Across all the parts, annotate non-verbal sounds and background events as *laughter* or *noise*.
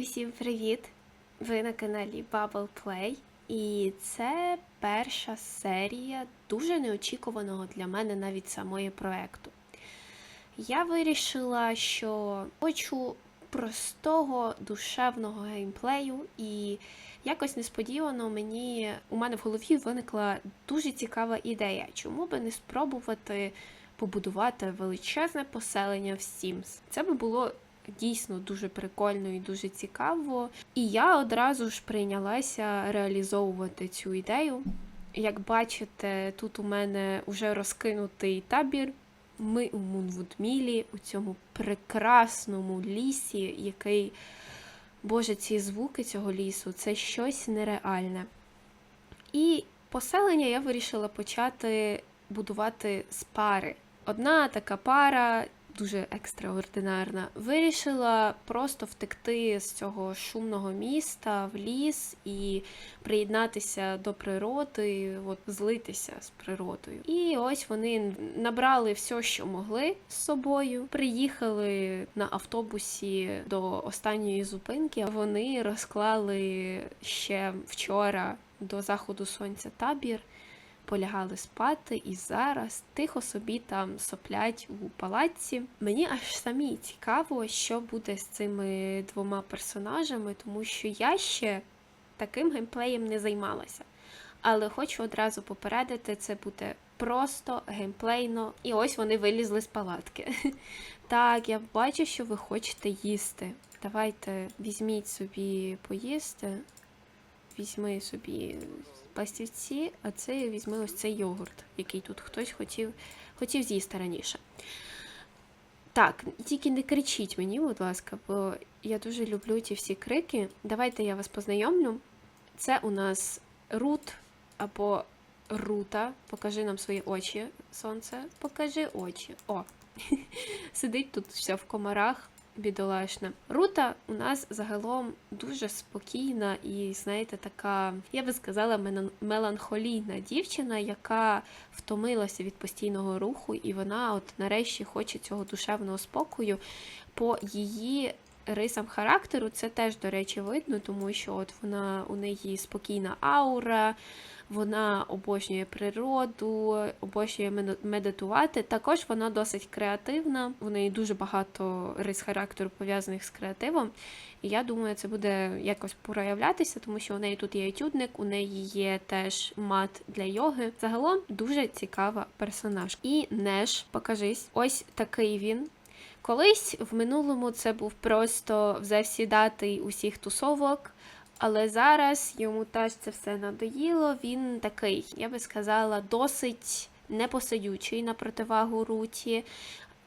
Усім привіт! Ви на каналі Bubble Play. І це перша серія дуже неочікуваного для мене навіть самої проекту. Я вирішила, що хочу простого душевного геймплею, і якось несподівано мені у мене в голові виникла дуже цікава ідея, чому би не спробувати побудувати величезне поселення в Sims. Це би було дійсно дуже прикольно і дуже цікаво. І я одразу ж прийнялася реалізовувати цю ідею. Як бачите, тут у мене вже розкинутий табір. Ми у Мунвудмілі, у цьому прекрасному лісі, який, Боже, ці звуки цього лісу це щось нереальне. І поселення я вирішила почати будувати з пари. Одна така пара, дуже екстраординарна, вирішила просто втекти з цього шумного міста в ліс і приєднатися до природи, от злитися з природою. І ось вони набрали все, що могли з собою. Приїхали на автобусі до останньої зупинки. Вони розклали ще вчора до заходу сонця табір полягали спати і зараз тихо собі там соплять у палаці. Мені аж самі цікаво, що буде з цими двома персонажами, тому що я ще таким геймплеєм не займалася. Але хочу одразу попередити, це буде просто геймплейно. І ось вони вилізли з палатки. *laughs* Так, я бачу, що ви хочете їсти. Давайте візьміть собі поїсти. Візьми собі пластівці, а це я візьми ось цей йогурт, який тут хтось хотів хотів з'їсти раніше. Так, тільки не кричіть мені, будь ласка, бо я дуже люблю ті всі крики. Давайте я вас познайомлю. Це у нас Рут або Рута. Покажи нам свої очі, сонце. Покажи очі. О! *laughs* Сидить тут все в комарах бідолашна. Рута у нас загалом дуже спокійна і, знаєте, така, я би сказала, меланхолійна дівчина, яка втомилася від постійного руху, і вона, от нарешті, хоче цього душевного спокою. По її рисам характеру це теж, до речі, видно, тому що от вона у неї спокійна аура. Вона обожнює природу, обожнює медитувати. Також вона досить креативна. У неї дуже багато рис характеру пов'язаних з креативом. І я думаю, це буде якось проявлятися, тому що у неї тут є етюдник, у неї є теж мат для йоги. Загалом дуже цікава персонаж. І Неш, покажись, ось такий він. Колись в минулому це був просто взавсідатий усіх тусовок. Але зараз йому теж це все надоїло. Він такий, я би сказала, досить непосидючий на противагу руті.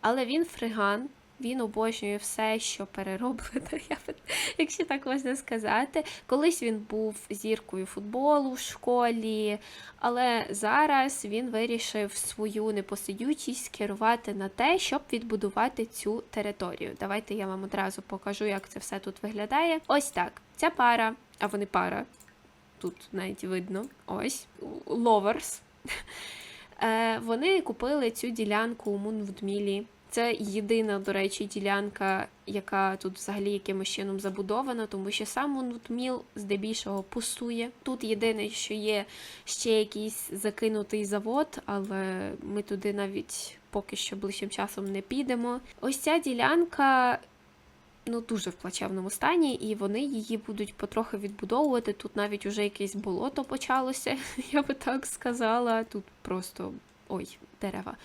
Але він фриган, він обожнює все, що перероблене, *laughs* я би- якщо так можна сказати. Колись він був зіркою футболу в школі, але зараз він вирішив свою непосидючість керувати на те, щоб відбудувати цю територію. Давайте я вам одразу покажу, як це все тут виглядає. Ось так. Ця пара, а вони пара. Тут навіть видно. Ось. Е, Вони купили цю ділянку у Мунвудмілі. Це єдина, до речі, ділянка, яка тут взагалі якимось чином забудована, тому що сам Мунвудміл здебільшого пустує. Тут єдине, що є ще якийсь закинутий завод, але ми туди навіть поки що ближчим часом не підемо. Ось ця ділянка ну, дуже в плачевному стані, і вони її будуть потрохи відбудовувати. Тут навіть уже якесь болото почалося, *laughs* я би так сказала. Тут просто ой, дерева.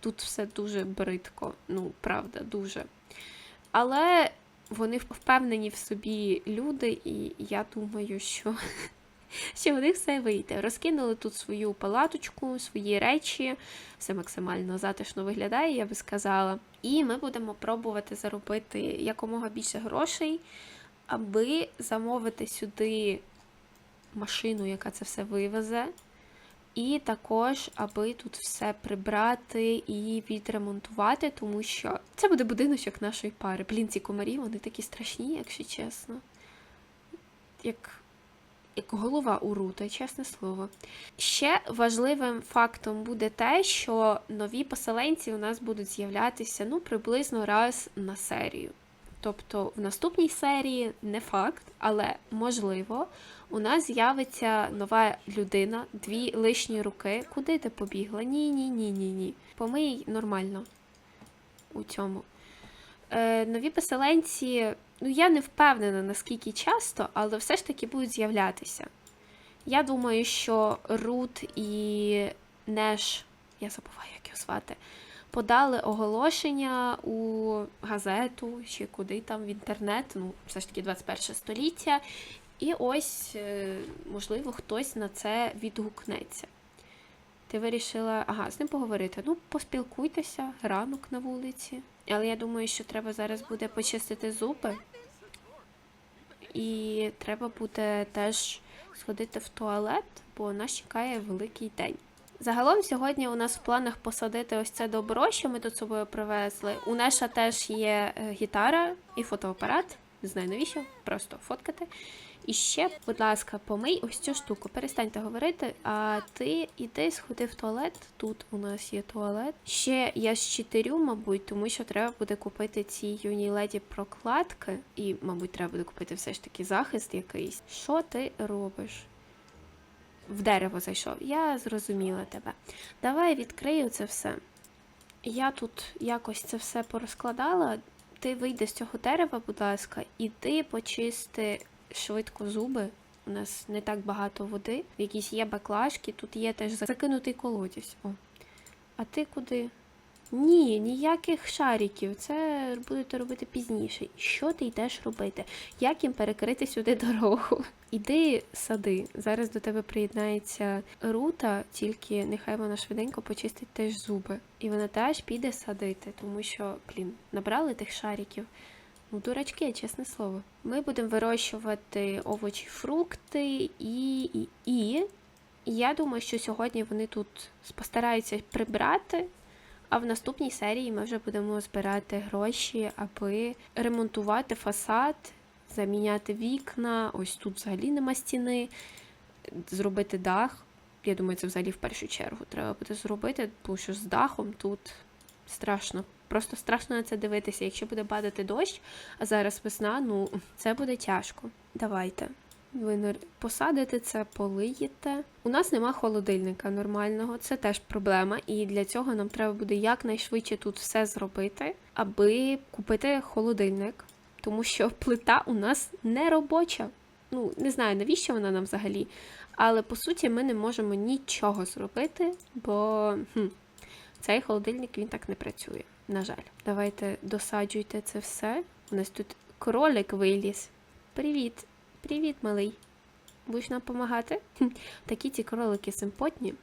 Тут все дуже бридко, ну, правда, дуже. Але вони впевнені в собі люди, і я думаю, що, *laughs* що в них все вийде. Розкинули тут свою палаточку, свої речі, все максимально затишно виглядає, я би сказала. І ми будемо пробувати заробити якомога більше грошей, аби замовити сюди машину, яка це все вивезе. І також, аби тут все прибрати і відремонтувати, тому що це буде будиночок нашої пари. Блін, ці комарі, вони такі страшні, якщо чесно. Як, голова у рута, чесне слово. Ще важливим фактом буде те, що нові поселенці у нас будуть з'являтися ну, приблизно раз на серію. Тобто в наступній серії не факт, але можливо, у нас з'явиться нова людина, дві лишні руки. Куди ти побігла? Ні, ні, ні, ні, ні. Помий нормально у цьому. Е, нові поселенці, ну я не впевнена наскільки часто, але все ж таки будуть з'являтися. Я думаю, що Рут і Неш, я забуваю, як його звати, подали оголошення у газету чи куди там в інтернет, ну, все ж таки 21 століття. І ось, е, можливо, хтось на це відгукнеться. Ти вирішила, ага, з ним поговорити. Ну, поспілкуйтеся, ранок на вулиці. Але я думаю, що треба зараз буде почистити зуби. І треба буде теж сходити в туалет, бо нас чекає великий день. Загалом сьогодні у нас в планах посадити ось це добро, що ми тут собою привезли. У Неша теж є е, гітара і фотоапарат. Не знаю навіщо, просто фоткати. І ще, будь ласка, помий ось цю штуку. Перестаньте говорити, а ти іди сходи в туалет. Тут у нас є туалет. Ще я щитирю, мабуть, тому що треба буде купити ці юній леді прокладки. І, мабуть, треба буде купити все ж таки захист якийсь. Що ти робиш? В дерево зайшов. Я зрозуміла тебе. Давай відкрию це все. Я тут якось це все порозкладала. Ти вийди з цього дерева, будь ласка, іди почисти швидко зуби. У нас не так багато води. Якісь є баклажки, тут є теж закинутий колодязь. О. А ти куди? Ні, ніяких шариків. Це будете робити пізніше. Що ти йдеш робити? Як їм перекрити сюди дорогу? *laughs* Іди сади. Зараз до тебе приєднається рута, тільки нехай вона швиденько почистить теж зуби. І вона теж піде садити, тому що, блін, набрали тих шариків. Ну, дурачки, чесне слово. Ми будемо вирощувати овочі, фрукти і, і, і. Я думаю, що сьогодні вони тут постараються прибрати. А в наступній серії ми вже будемо збирати гроші, аби ремонтувати фасад, заміняти вікна. Ось тут взагалі нема стіни, зробити дах. Я думаю, це взагалі в першу чергу треба буде зробити, тому що з дахом тут страшно. Просто страшно на це дивитися. Якщо буде падати дощ, а зараз весна, ну це буде тяжко. Давайте. Ви посадите це, полиєте. У нас нема холодильника нормального, це теж проблема. І для цього нам треба буде якнайшвидше тут все зробити, аби купити холодильник. Тому що плита у нас не робоча. Ну, не знаю, навіщо вона нам взагалі. Але по суті ми не можемо нічого зробити, бо хм, цей холодильник він так не працює. На жаль. Давайте досаджуйте це все. У нас тут кролик виліз. Привіт! Привіт, малий. Будеш нам допомагати? Такі ці кролики симпотні.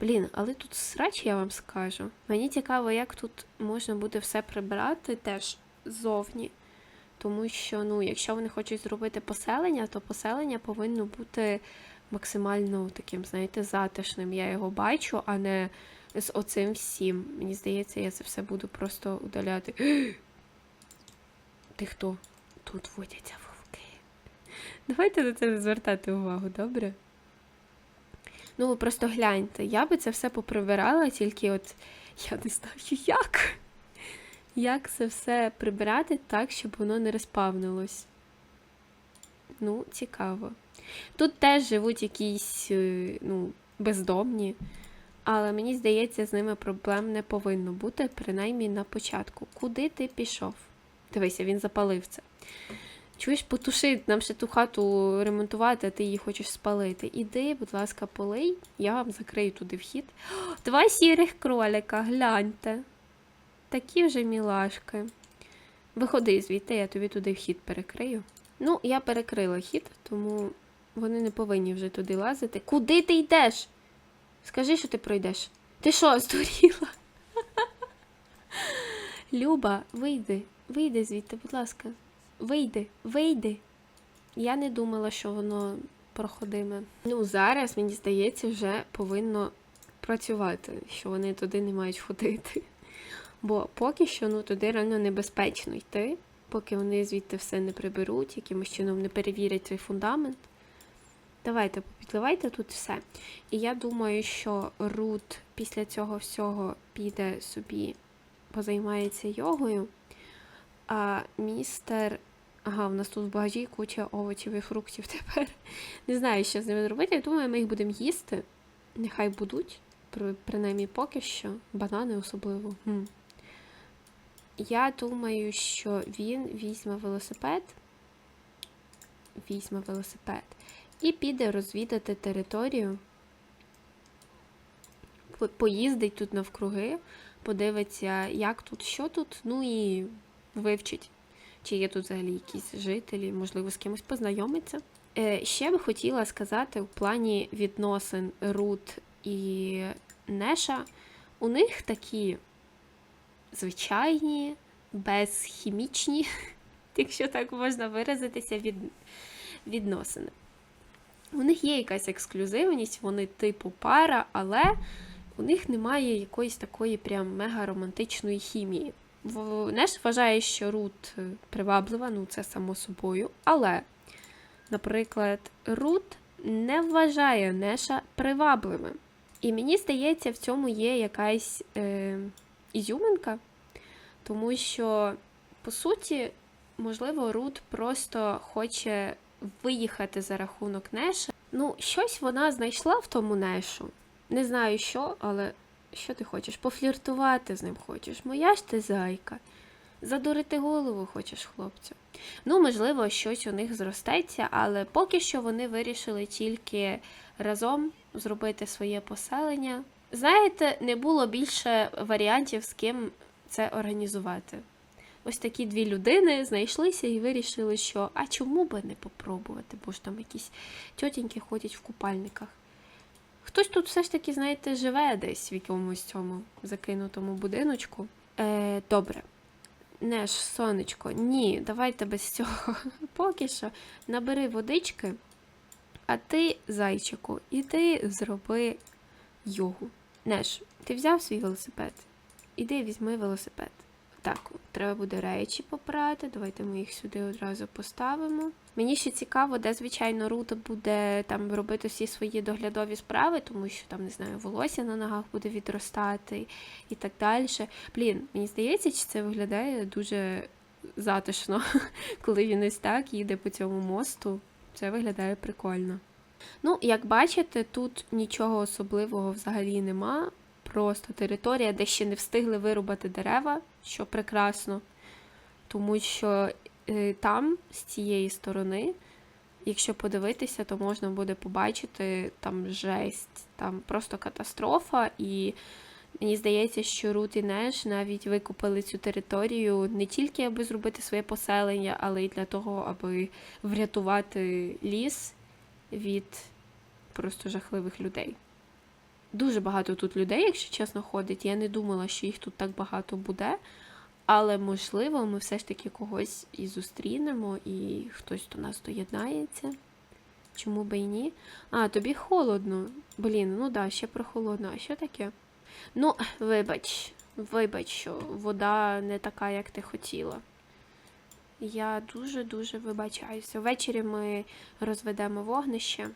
Блін, але тут срач, я вам скажу. Мені цікаво, як тут можна буде все прибрати теж ззовні. Тому що, ну, якщо вони хочуть зробити поселення, то поселення повинно бути максимально таким, знаєте, затишним. Я його бачу, а не з оцим всім. Мені здається, я це все буду просто удаляти. *gasps* Ти хто? Тут водяться вовки. Давайте на це не звертати увагу, добре? Ну, ви просто гляньте, я би це все поприбирала, тільки от я не знаю, *laughs* як. Як це все прибирати так, щоб воно не розпавнилось. Ну, цікаво. Тут теж живуть якісь е, ну, бездомні, але мені здається, з ними проблем не повинно бути, принаймні на початку. Куди ти пішов? Дивися, він запалив це. Чуєш, потуши, нам ще ту хату ремонтувати, а ти її хочеш спалити. Іди, будь ласка, полий, я вам закрию туди вхід. *gasps* Два сірих кролика, гляньте. Такі вже мілашки. Виходи звідти, я тобі туди вхід перекрию. Ну, я перекрила хід, тому вони не повинні вже туди лазити. Куди ти йдеш? Скажи, що ти пройдеш. Ти що, здуріла? *laughs* Люба, вийди, вийди звідти, будь ласка. Вийди, вийди. Я не думала, що воно проходиме. Ну, зараз, мені здається, вже повинно працювати, що вони туди не мають ходити. Бо поки що ну, туди реально небезпечно йти, поки вони звідти все не приберуть, якимось чином не перевірять цей фундамент. Давайте попідливайте тут все. І я думаю, що Рут після цього всього піде собі, позаймається йогою. А містер. Ага, у нас тут в багажі куча овочів і фруктів тепер. Не знаю, що з ними зробити. Я думаю, ми їх будемо їсти. Нехай будуть. Принаймні поки що. Банани особливо. Хм. Я думаю, що він візьме велосипед. Візьме велосипед. І піде розвідати територію. Поїздить тут навкруги, подивиться, як тут, що тут, ну і вивчить, чи є тут взагалі якісь жителі, можливо, з кимось познайомиться. Е, ще би хотіла сказати в плані відносин Рут і Неша. У них такі звичайні, безхімічні, *laughs* якщо так можна виразитися, від... відносини. У них є якась ексклюзивність, вони типу пара, але у них немає якоїсь такої прям мега романтичної хімії. Неш вважає, що Рут е, приваблива, ну це само собою. Але, наприклад, Рут не вважає Неша привабливим. І мені здається, в цьому є якась е, ізюминка, тому що, по суті, можливо, Рут просто хоче виїхати за рахунок Неша. Ну, щось вона знайшла в тому Нешу. Не знаю що, але що ти хочеш? Пофліртувати з ним хочеш. Моя ж ти зайка. Задурити голову хочеш, хлопцю. Ну, можливо, щось у них зростеться, але поки що вони вирішили тільки разом зробити своє поселення. Знаєте, не було більше варіантів, з ким це організувати. Ось такі дві людини знайшлися і вирішили, що а чому би не попробувати, бо ж там якісь тьотіньки ходять в купальниках. Хтось тут все ж таки, знаєте, живе десь в якомусь цьому закинутому будиночку. Е, добре. Неш, сонечко, ні, давайте без цього. *laughs* Поки що набери водички, а ти, зайчику, іди зроби йогу. Неш, ти взяв свій велосипед? Іди візьми велосипед. Так, треба буде речі попрати. Давайте ми їх сюди одразу поставимо. Мені ще цікаво, де, звичайно, Рута буде там робити всі свої доглядові справи, тому що там, не знаю, волосся на ногах буде відростати і так далі. Блін, мені здається, чи це виглядає дуже затишно, *laughs* коли він ось так їде по цьому мосту. Це виглядає прикольно. Ну, як бачите, тут нічого особливого взагалі нема. Просто територія, де ще не встигли вирубати дерева, що прекрасно. Тому що е, там, з цієї сторони, якщо подивитися, то можна буде побачити там жесть, там просто катастрофа. І мені здається, що Рут і Неш навіть викупили цю територію не тільки аби зробити своє поселення, але й для того, аби врятувати ліс від просто жахливих людей. Дуже багато тут людей, якщо чесно, ходить. Я не думала, що їх тут так багато буде. Але, можливо, ми все ж таки когось і зустрінемо, і хтось до нас доєднається. Чому би і ні? А, тобі холодно. Блін, ну да, ще прохолодно. А що таке? Ну, вибач, вибач, що вода не така, як ти хотіла. Я дуже-дуже вибачаюся. Ввечері ми розведемо вогнище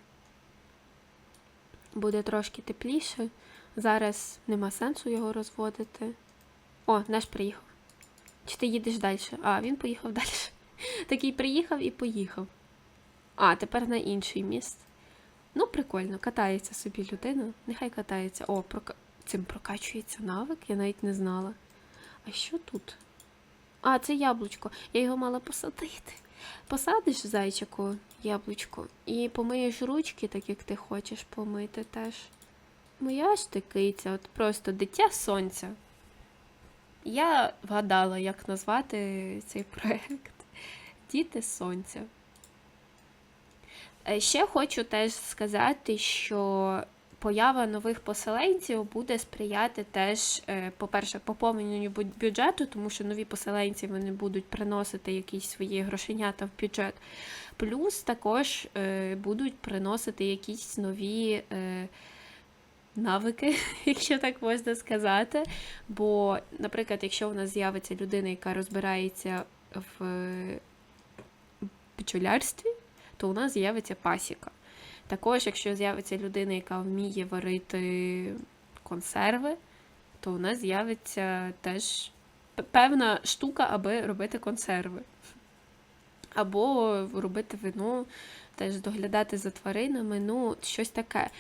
буде трошки тепліше. Зараз нема сенсу його розводити. О, наш приїхав. Чи ти їдеш далі? А, він поїхав *laughs* далі. Такий приїхав і поїхав. А, тепер на інший міст. Ну, прикольно, катається собі людина. Нехай катається. О, прока... цим прокачується навик, я навіть не знала. А що тут? А, це яблучко. Я його мала посадити. Посадиш зайчику яблучко і помиєш ручки, так як ти хочеш помити теж. Моя ж ти киця, от просто дитя сонця. Я вгадала, як назвати цей проект Діти сонця. Е, Ще хочу теж сказати, що поява нових поселенців буде сприяти теж, е, по-перше, поповненню бюджету, тому що нові поселенці вони будуть приносити якісь свої грошенята в бюджет. Плюс також е, будуть приносити якісь нові е, навики, *laughs* якщо так можна сказати. Бо, наприклад, якщо у нас з'явиться людина, яка розбирається в пчолярстві, то у нас з'явиться пасіка. Також, якщо з'явиться людина, яка вміє варити консерви, то у нас з'явиться теж певна штука, аби робити консерви. Або робити вино, теж доглядати за тваринами, ну, щось таке.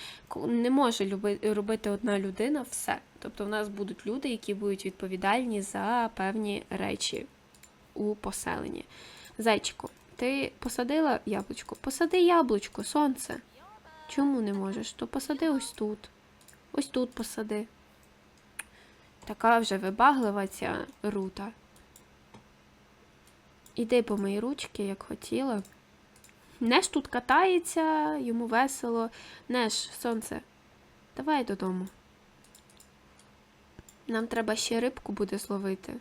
Не може люби- робити одна людина все. Тобто в нас будуть люди, які будуть відповідальні за певні речі у поселенні. Зайчику, ти посадила яблучко? Посади яблучко, сонце. Чому не можеш? То посади ось тут. Ось тут посади. Така вже вибаглива ця рута. Іди по моїй ручки, як хотіла. Неш тут катається, йому весело. Неш, сонце, давай додому. Нам треба ще рибку буде зловити.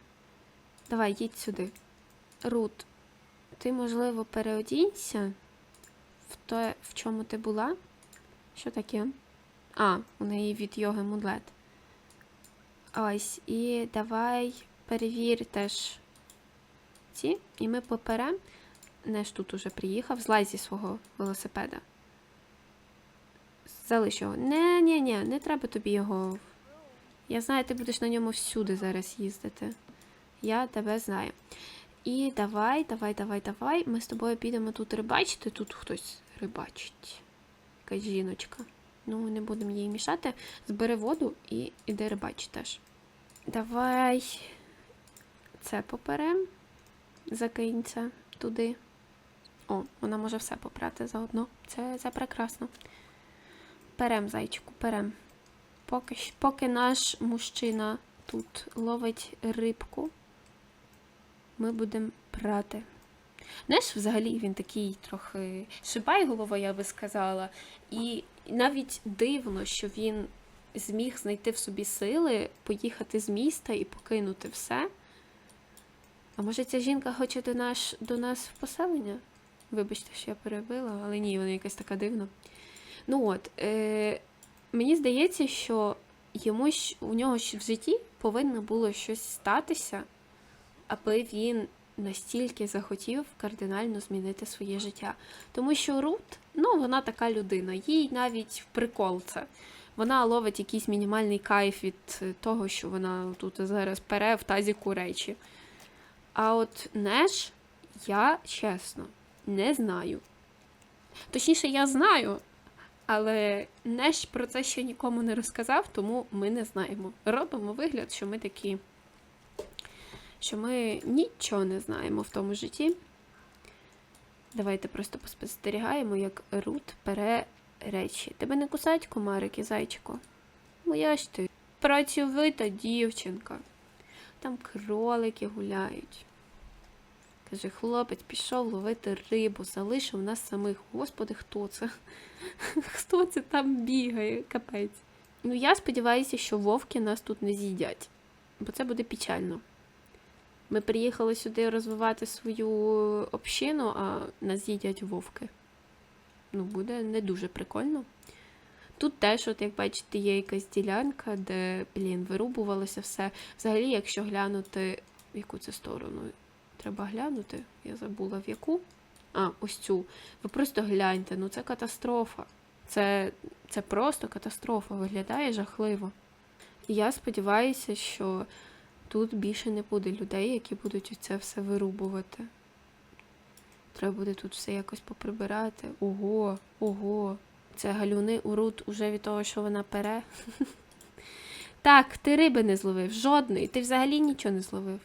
Давай, їдь сюди. Рут, ти, можливо, переодінься в те, в чому ти була? Що таке? А, у неї від йоги мудлет. Ось, і давай перевір теж ці, і ми поперем. Неш тут уже приїхав, злазь зі свого велосипеда. Залиш його. Не, ні, ні, не треба тобі його. Я знаю, ти будеш на ньому всюди зараз їздити. Я тебе знаю. І давай, давай, давай, давай. Ми з тобою підемо тут рибачити. Тут хтось рибачить. Якась жіночка. Ну, не будемо їй мішати. Збери воду і іди рибач теж. Давай це поперем. Закинь це туди. О, вона може все попрати заодно. Це, це прекрасно. Перем, зайчику, перем. Поки, поки наш мужчина тут ловить рибку, ми будемо прати. Знаєш, взагалі він такий трохи шибай голова, я би сказала. І навіть дивно, що він зміг знайти в собі сили поїхати з міста і покинути все. А може ця жінка хоче до, наш, до нас в поселення? Вибачте, що я перебила, але ні, вона якась така дивна. Ну от, е, мені здається, що йому у нього в житті повинно було щось статися, аби він настільки захотів кардинально змінити своє життя. Тому що Рут, ну, вона така людина, їй навіть в прикол це. Вона ловить якийсь мінімальний кайф від е, того, що вона тут зараз пере в тазіку речі. А от Неш, я чесно не знаю. Точніше, я знаю, але Неш про це ще нікому не розказав, тому ми не знаємо. Робимо вигляд, що ми такі, що ми нічого не знаємо в тому житті. Давайте просто поспостерігаємо, як Рут пере речі. Тебе не кусають комарики, зайчику? Моя ж ти працьовита дівчинка. Там кролики гуляють. Каже, хлопець пішов ловити рибу, залишив нас самих. Господи, хто це? *laughs* Хто це там бігає? Капець. Ну, я сподіваюся, що вовки нас тут не з'їдять, бо це буде печально. Ми приїхали сюди розвивати свою общину, а нас з'їдять вовки. Ну, буде не дуже прикольно. Тут теж, от як бачите, є якась ділянка, де, блін, вирубувалося все. Взагалі, якщо глянути, в яку це сторону треба глянути, я забула в яку. А, ось цю. Ви просто гляньте, ну це катастрофа. Це, це просто катастрофа, виглядає жахливо. І я сподіваюся, що тут більше не буде людей, які будуть це все вирубувати. Треба буде тут все якось поприбирати. Ого, ого. Це галюни урут уже від того, що вона пере. *laughs* Так, ти риби не зловив, жодної. Ти взагалі нічого не зловив.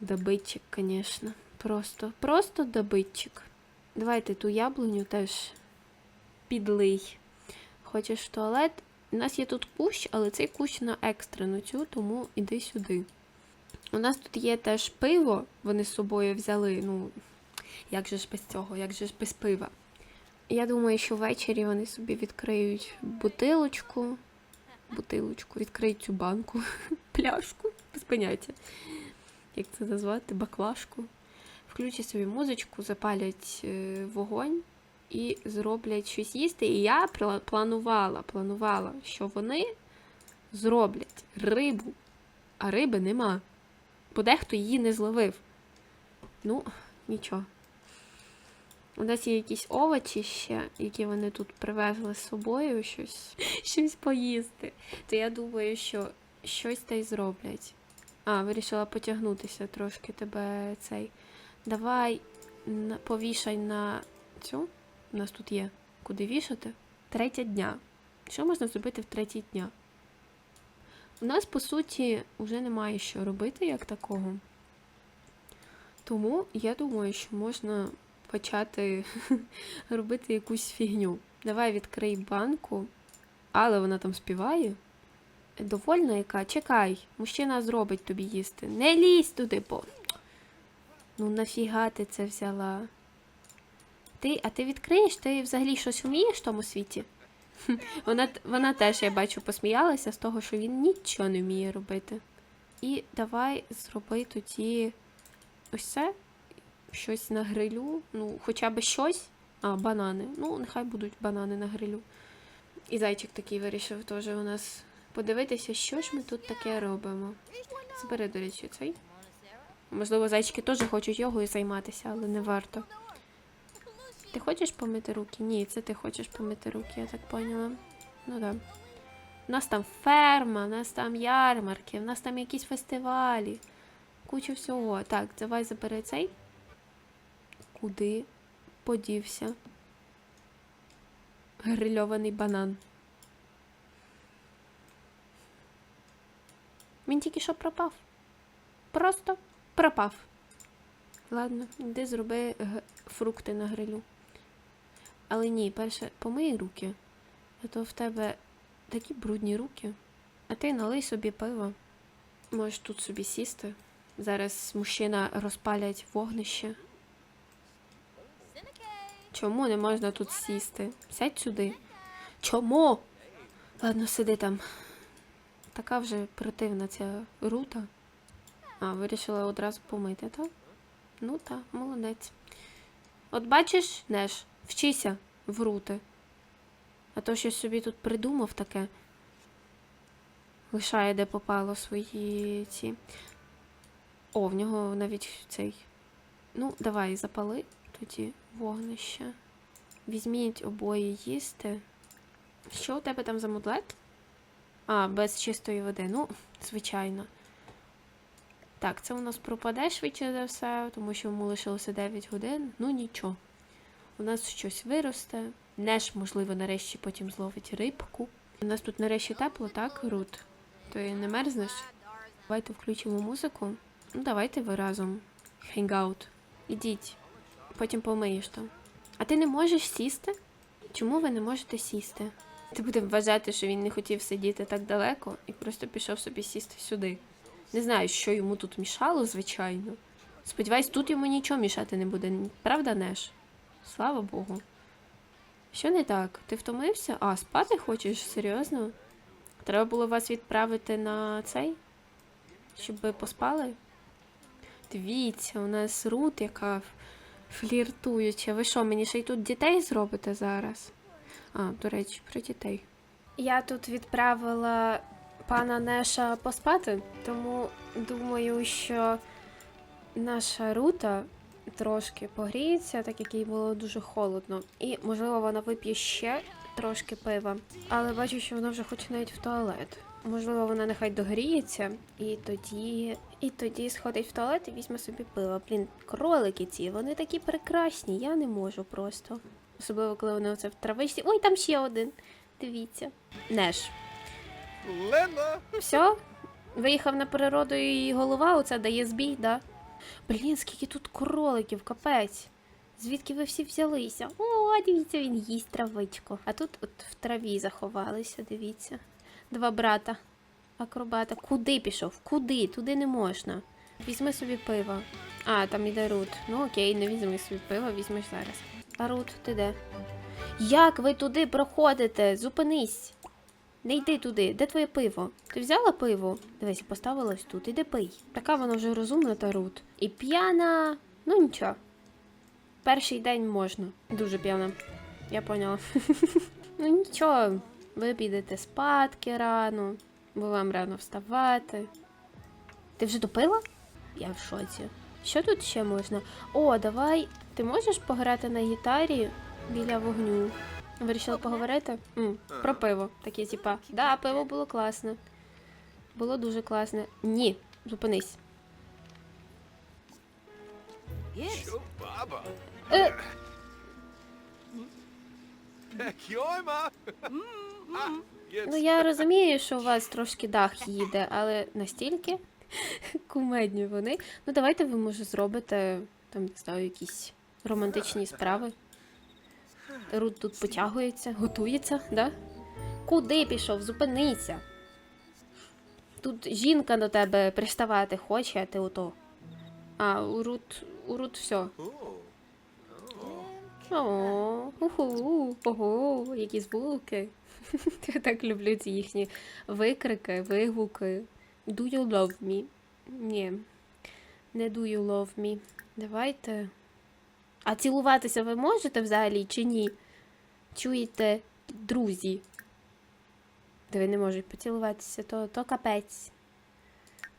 Добитчик, звісно. Просто, просто добитчик. Давайте ту яблуню теж підлий. Хочеш в туалет? У нас є тут кущ, але цей кущ на екстрену цю, тому іди сюди. У нас тут є теж пиво, вони з собою взяли. Ну, як же ж без цього, як же ж без пива. Я думаю, що ввечері вони собі відкриють бутилочку. Бутилочку, відкриють цю банку, *laughs* пляшку, без поняття. Як це назвати? Баклажку. Включать собі музичку, запалять е, вогонь і зроблять щось їсти. І я планувала, планувала, що вони зроблять рибу, а риби нема. Бо дехто її не зловив. Ну, нічого. У нас є якісь овочі ще, які вони тут привезли з собою, щось, щось поїсти. То я думаю, що щось та й зроблять. А, вирішила потягнутися трошки тебе цей. Давай повішай на цю. У нас тут є. Куди вішати? Третя дня. Що можна зробити в третій дня? У нас, по суті, вже немає що робити як такого. Тому я думаю, що можна почати *laughs* робити якусь фігню. Давай відкрий банку, але вона там співає. Довольна яка? Чекай, мужчина зробить тобі їсти. Не лізь туди, бо. Ну нафіга ти це взяла? Ти, а ти відкриєш? Ти взагалі щось вмієш в тому світі? *laughs* Вона, вона теж, я бачу, посміялася з того, що він нічого не вміє робити. І давай зроби тоді ось це. Щось на грилю. Ну, хоча б щось. А, банани. Ну, нехай будуть банани на грилю. І зайчик такий вирішив теж у нас подивитися, що ж ми тут таке робимо. Збери, до речі, цей. Можливо, зайчики теж хочуть йогою займатися, але не варто. Ти хочеш помити руки? Ні, це ти хочеш помити руки, я так поняла. Ну так. Да. У нас там ферма, у нас там ярмарки, у нас там якісь фестивалі. Куча всього. Так, давай забери цей. Куди подівся? Грильований банан. Він тільки що пропав. Просто пропав. Ладно, йди зроби фрукти на грилю. Але ні, перше помий руки, а то в тебе такі брудні руки. А ти налий собі пиво. Можеш тут собі сісти. Зараз мужчина розпалять вогнище. Чому не можна тут сісти? Сядь сюди. Чому? Ладно, сиди там. Така вже противна ця рута. А, вирішила одразу помити, так? Ну так, молодець. От бачиш, Неш, вчися врути. А то щось собі тут придумав таке. Лишає, де попало свої ці. О, в нього навіть цей. Ну, давай, запали тоді вогнище. Візьміть обоє їсти. Що у тебе там за мудлет? А, без чистої води. Ну, звичайно. Так, це у нас пропаде швидше за все, тому що йому лишилося 9 годин. Ну нічого. У нас щось виросте. Неш, можливо, нарешті потім зловить рибку. У нас тут нарешті тепло, так, Рут? Ти не мерзнеш? Давайте включимо музику. Ну, давайте ви разом. Хенгаут. Ідіть. Потім помиєш там. А ти не можеш сісти? Чому ви не можете сісти? Ти будемо вважати, що він не хотів сидіти так далеко і просто пішов собі сісти сюди. Не знаю, що йому тут мішало, звичайно. Сподіваюсь, тут йому нічого мішати не буде, правда, Неш? Слава Богу. Що не так? Ти втомився? А, спати хочеш? Серйозно? Треба було вас відправити на цей? Щоб ви поспали? Дивіться, у нас Рут, яка фліртуюча. Ви що, мені ще й тут дітей зробите зараз? А, до речі, про дітей. Я тут відправила пана Неша поспати, тому думаю, що наша рута трошки погріється, так як їй було дуже холодно. І, можливо, вона вип'є ще трошки пива. Але бачу, що вона вже хоче навіть в туалет. Можливо, вона нехай догріється, і тоді, і тоді сходить в туалет і візьме собі пиво. Блін, кролики ці, вони такі прекрасні, я не можу просто. Особливо, коли вони оце в травичці. Ой, там ще один. Дивіться. Неш. Лена! Все? Виїхав на природу і голова оце дає збій, да? Блін, скільки тут кроликів, капець. Звідки ви всі взялися? О, дивіться, він їсть травичку. А тут от в траві заховалися, дивіться. Два брата. Акробата. Куди пішов? Куди? Туди не можна. Візьми собі пиво. А, там іде Рут. Ну окей, не візьми собі пиво, візьмеш зараз. А Рут, ти де? Як ви туди проходите? Зупинись. Не йди туди, де твоє пиво? Ти взяла пиво? Дивись, поставилась тут, іди пий. Така вона вже розумна та Рут. І п'яна. Ну нічого. Перший день можна. Дуже п'яна. Я поняла. *laughs* ну нічого, ви підете спадки рано, бо вам рано вставати. Ти вже допила? Я в шоці. Що тут ще можна? О, давай. Ти можеш пограти на гітарі біля вогню? Вирішили поговорити? М, про пиво. Такі, типа, да, пиво було класне. Було дуже класне. Ні, Зупинись. Що баба? Е, ну я розумію, що у вас трошки дах їде, але настільки *laughs* кумедні вони. Ну давайте ви, може, зробите там, не знаю, якісь романтичні справи. Рут тут потягується, готується, да? Куди пішов? Зупинися. Тут жінка до тебе приставати хоче, а ти ото. А, у Рут, у Рут все. О, уху, ого, які звуки. *laughs* Я так люблю ці їхні викрики, вигуки. Do you love me? Ні. Не do you love me. Давайте. А цілуватися ви можете взагалі чи ні? Чуєте, друзі? Де ви не можуть поцілуватися, то, то капець.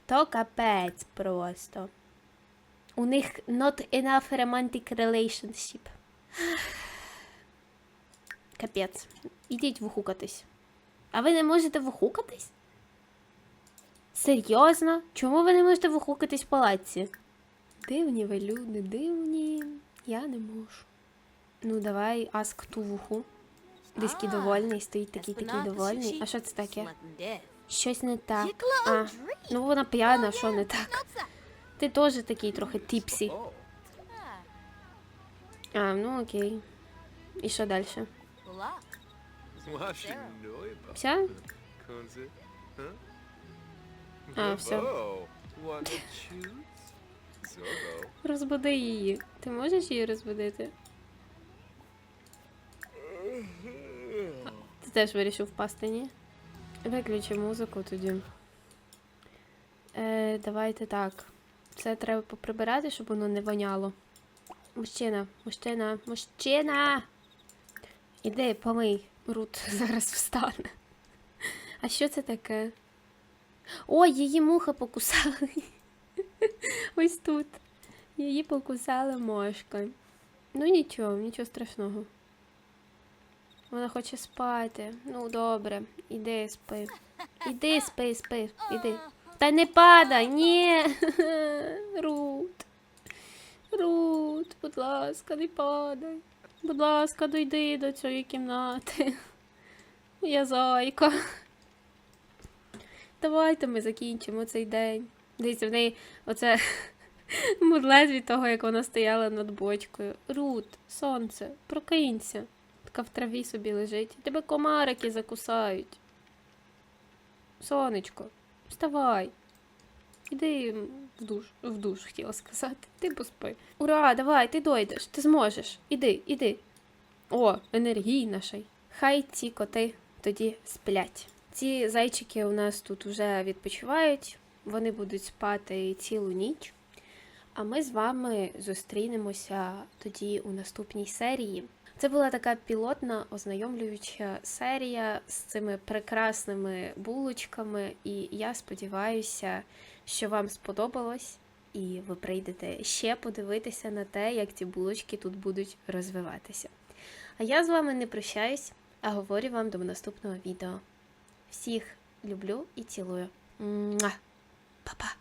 То капець просто. У них not enough romantic relationship. Капець. Ідіть вихукатись. А ви не можете вихукатись? Серйозно? Чому ви не можете вихукатись в палаці? Дивні ви люди, дивні. Я не можу. Ну, давай, аск ту вуху. Диський А, довольний, стоїть такий такий довольний. А що це таке? Щось не так. А, ну вона п'яна, що не так? Ти теж такий трохи типсі. О, А, ну окей. І що далі? Все? А, все. Розбуди її. Ти можеш її розбудити? Ти теж вирішив впасти, ні? Виключи музику тоді. Е, давайте так. Це треба поприбирати, щоб воно не воняло. Мужчина, мужчина, мужчина! Іди, помий. Рут *laughs* зараз встане. А що це таке? Ой, її муха покусали. *laughs* Ось тут. Її покусала мошка. Ну нічого, нічого страшного. Вона хоче спати. Ну, добре, іди спи. Іди спи, спи, іди. Та не падай, ні. *laughs* Рут. Рут, будь ласка, не падай. Будь ласка, дойди до цієї кімнати. *laughs* Я зайка. Давайте ми закінчимо цей день. Дивіться, в неї оце *laughs* мудлет від того, як вона стояла над бочкою. Рут, сонце, прокинься. Така в траві собі лежить. Тебе комарики закусають. Сонечко, вставай. Іди в душ, в душ, хотіла сказати. Ти поспи. Ура, давай, ти дойдеш, ти зможеш. Іди, іди. О, енергійна ще. Хай ці коти тоді сплять. Ці зайчики у нас тут вже відпочивають, вони будуть спати цілу ніч. А ми з вами зустрінемося тоді у наступній серії. Це була така пілотна ознайомлююча серія з цими прекрасними булочками, і я сподіваюся, що вам сподобалось, і ви прийдете ще подивитися на те, як ці булочки тут будуть розвиватися. А я з вами не прощаюсь, а говорю вам до наступного відео. Всіх люблю і цілую. Муа! Papa.